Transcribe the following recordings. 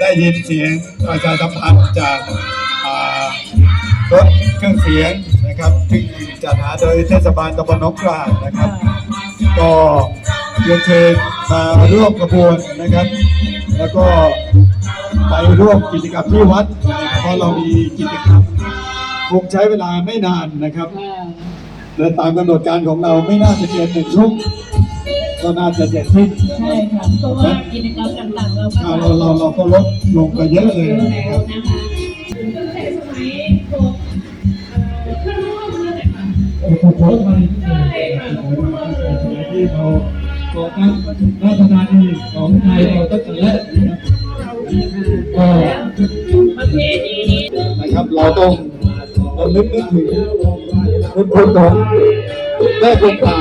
ได้ยินเสียงประชาสัมพันธ์จากรถเครื่องเสียงนะครับที่จัดหาโดยเทศบาลตำบลนองกลางนะครับ ก็เรียนเชิญมาร่วมกระบวนนะครับ แล้วก็ไปร่วมกิจกรรมที่วัดเพราะเรามีกิจกรรมคงใช้เวลาไม่นานนะครับและตามกำหนดการของเราไม่น่าจะเกินหนึ่งชั่วโมง ก็น่าจะเสร็จสิ้นใช่ค่ะเพราะว่ากิจกรรมต่างๆเราก็เราเราเราก็ลดลงไปเยอะเลยเยอะนะแล้ควรับ นะคะตั้งแต่สมัยพวกเอ่อเครื่องร่วมเลยนะคะโอ้โหมาใช่ที่เราก่อตั้งราชธานีของไทยเราตั้งแต่แรกนะครับก็ประเพณีนี้นะครับ เราต้องเรานึกนึกถึงคุณคุณของแม่คงคา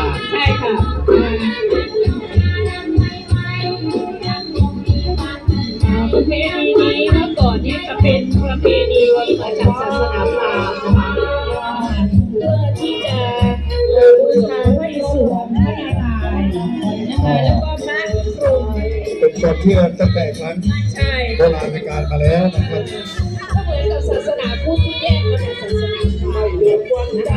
เพณีนี้เมื่อก่อนนี่ยจะเป็นประเพณีมาจากศาสนาพราหมณ์นะคะเพื่อที่จะบูชาพระอิศวรพระนารายณ์นะคะแล้วก็พระพรหมเป็นความเชื่อตั้งแต่ครั้งใช่โบราณการมาแล้วนะครับก็เหมือนกับศาสนาพุทธที่แยกมาจากศาสนาพราหมณ์ความใจ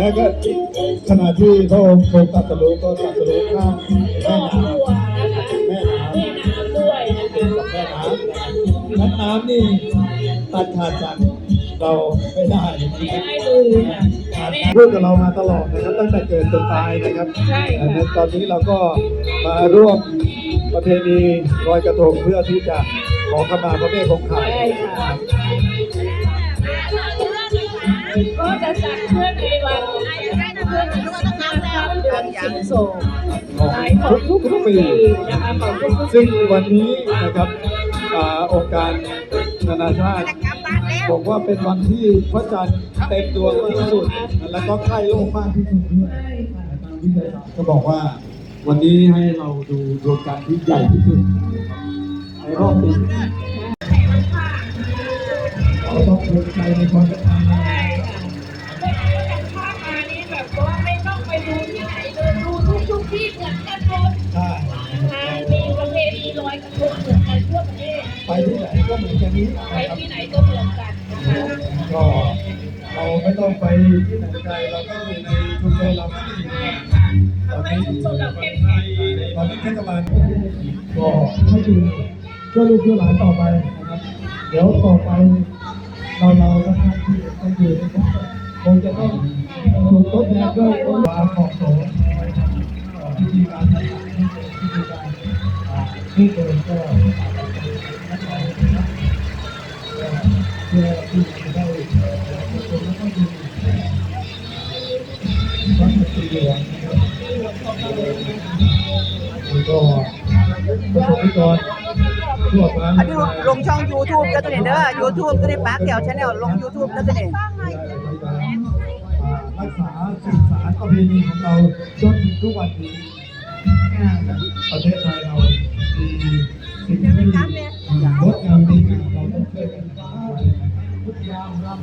ม้ก็ขณะที่พระองค์ทรงตรัสรู้ก็ตรัสรู้ข้ามก็แม่น้ตัวนะคะำแม่น้ำแม่น้ำด้วยนะคะแม่น้ำน้ำน้ำนี่ตัดขาดจากเราไม่ได้ไม่ได้เลยค่ะแม่พูดกับเรามาตลอดนะครับตั้งแต่เกิดจนตายนะครับใช่ค่ะและตอนนี้เราก็มาร่วมประเพณีลอยกระทงเพื่อที่จะขอขมาพระแม่คงคาใช่ค่ะก็จะจัดขึ้นในวันเพื่อนเดื อนสิงโสหลายของทุกๆปีนะคะของทุกๆซึ่งปีวันนี้นะครับอ่าองค์การนานาชาติบอกว่าเป็นวันที่พระจันทร์เต็มดวงที่สุด แล้วก็ใกล้โลกมากที่สุดด้วยทางวิทยาศาสตร์ก็บอกว่า วันนี้ให้เราดูดวงจันทร์ที่ใหญ่ที่สุดในรอบปีเราต้องภูมิใจในความเป็นไทย เหมือนกันนี้ไปที่ไหนก็เหมือนกันก็เราไม่ต้องไปที่ไหนไกลเราก็อยู่ในชุมชนเราก็มีนะครับตอนนี้ชุมชนเราเข้มแข็งตอนนี้เทศบาลก็ให้ดูช่วยลูกช่วยหลานต่อไปนะครับ เดี๋ยวต่อไปเราเราก็ท่านที่ต้องอยู่คงจะต้องถูกทดแทนด้วยความเหมาะสมพิธีการต่างๆที่เป็นพิธีการที่เดิน อันนี้ลงช่อง YouTube ก็ตัวนี้เด้อ YouTube ก็ได้ปากแก้วชาแนลลง YouTube ก็ตัวนี้รักษาสืบสารประเพณีของเราจนถึงทุกวันนี้ประเทศไทยเรามีสิ่งที่งดงามดีงามเราต้องช่วยกันรักษาไว้พุทธยามรับ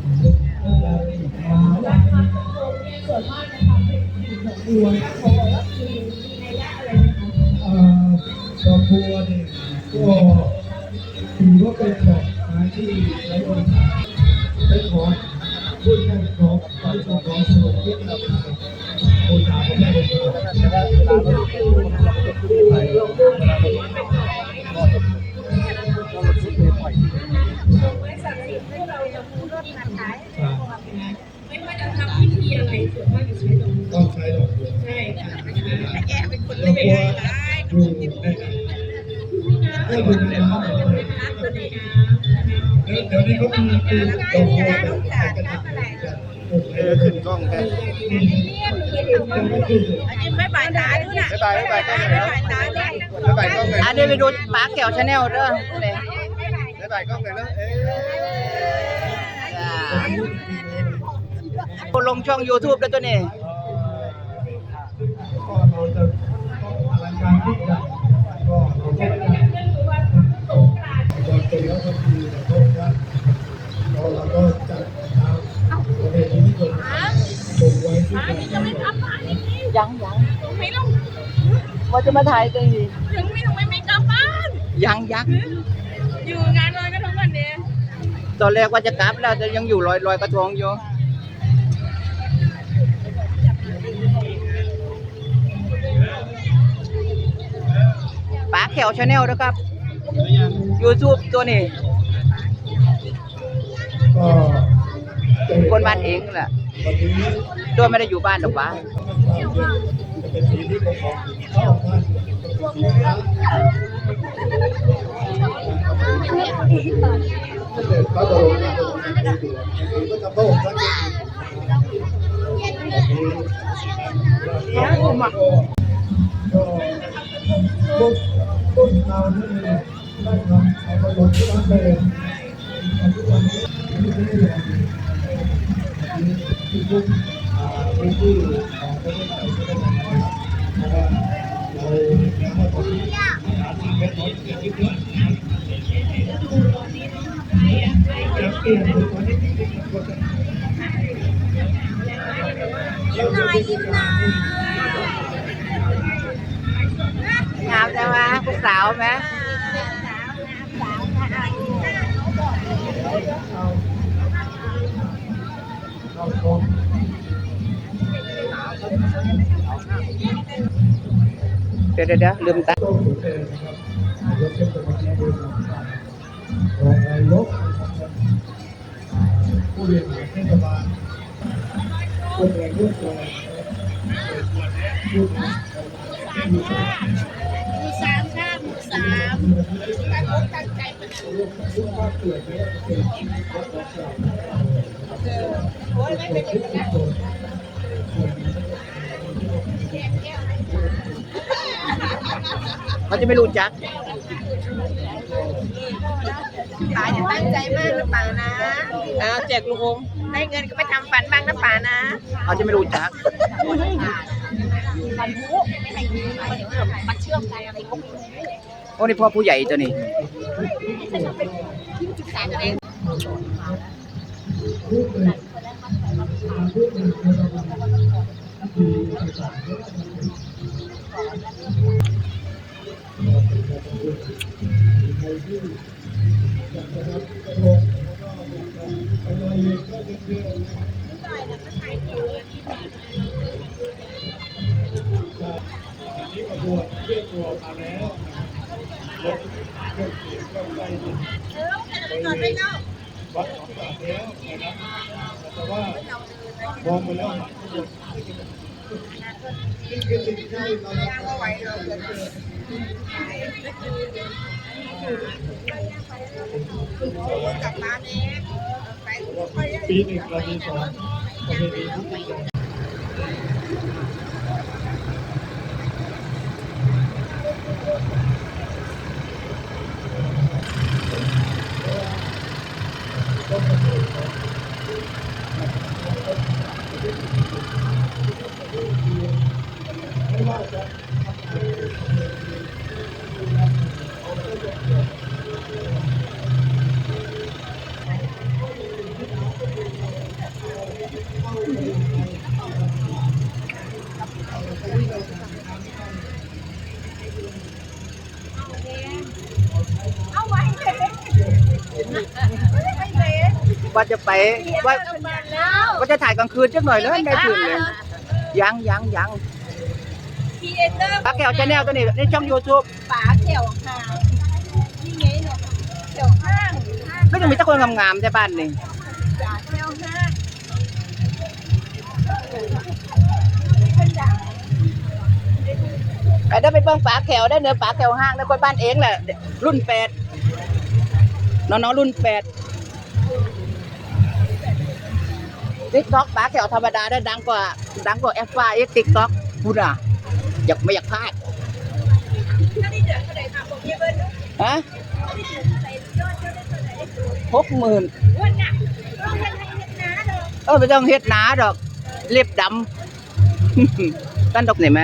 ส่วนมากจะทำเป็นสิ่งของดีนะเขาบอกว่ามีมีนัยยะอะไรนะคะเอ่อดอกบัวเนี่ยก็ ไร้ เดี๋ยวนี้เขามีคือดอกบัวแบบขายกันจะปลูกให้ขึ้นกล้องแค่ไม่บายตาด้วยนะบ๊ายบายบ๊ายบายกล้องหน่อยไม่บายตาด้วยบ๊ายบายกล้องหน่อยอันนี้ไปดูปากแก้วชาแนลเด้อเลยบ๊ายบายกล้องหน่อยนะเอ๊ะลงช่อง YouTube ก็ตัวนี้ ว่าจะมาถ่ายตัวนี้ถึงไม่ทำไมไม่กลับบ้านยังยังอยู่งานลอยกระทงวันเนี้ยตอนแรกว่าจะกลับแล้วแต่ยังอยู่ลอยลอยกระทงอยู่ป๋าแขวชาแนลนะครับ YouTube ตัวนี้ก็จะเห็คนบ้านเองแหละวันนี้ตัวไม่ได้อยู่บ้านหรอกป๋า จะ เป็นสีที่ผม ดี๋ยวเดี๋ยวเดี๋ยวลืมตาโต้เรียนเทศบาลคนแรงยุคแรงยุคหมู่สามค่ะหมู่สามตั้งอกตั้งใจมาทุกภาคส่วนเนี่ยเป็นที่รักษาโอ้ยไม่เป็นไร เขาจะไม่รู้จักป๋าจะตั้งใจมากนะป๋านะอ่าแจกลูกอมได้เงินก็ไปทำฝันบ้างนะป๋านะเขาจะไม่รู้จักมันรู้ไม่ให้ยืมเดี๋ยวมันเชื่อมกันอะไรก็ไม่รู้โอ้นี่พ่อผู้ใหญ่ตัวนี้จุดสารอะไร นี้กระบวนเรียกตัวมาแล้วรถเครื่องเสียงเครื่องไฟไปวัดหนองตาแล้วนะครับแต่ว่ามองไปแล้วนี่คือสิ่งที่เราทำไว้เราปีหนึ่งเรามีสองประเพณีทุกปี ว้เลยไม่เลยว่าจะไปว่า ต้องมาแล้วว่าจะถ่ายกลางคืนจักหน่อยเลยได้คืนเลยยังยังยังพีเอเตอร์ป้าแก้วชาแนลตัวนี้ในช่อง YouTube ฝาเขียวค่ะนี่ไงเนี่ยเขียวห้างห้างก็ยังมีแต่คนงามๆใช่บ้านนี่ฝาเขียวห้างเป็นอย่างไปได้ไปเบิ่งป้าแขวได้เนื้อป้าแขวห้างได้คนบ้านเองแหละรุ่นแปดน้องๆรุ่นแปด ติ๊กต็อกป้าแขวธรรมดาได้ดังกว่าดังกว่าแอฟฟ้าเอ็กติ๊กต็อกพูดอะอยากไม่อยากพลาดถ้าได้เดือดเท่าไหร่ค่ะผมเยอะเบิ้ลฮะถ้าได้เดือดเท่าไหร่ยอดเท่าไหร่เท่าไหร่หกหมื่นวันน่ะต้องให้ให้เฮ็ดนะเด้อเออไม่ต้องเฮ็ดหนาดอกเล็บดำตั้นดอกไหนไหม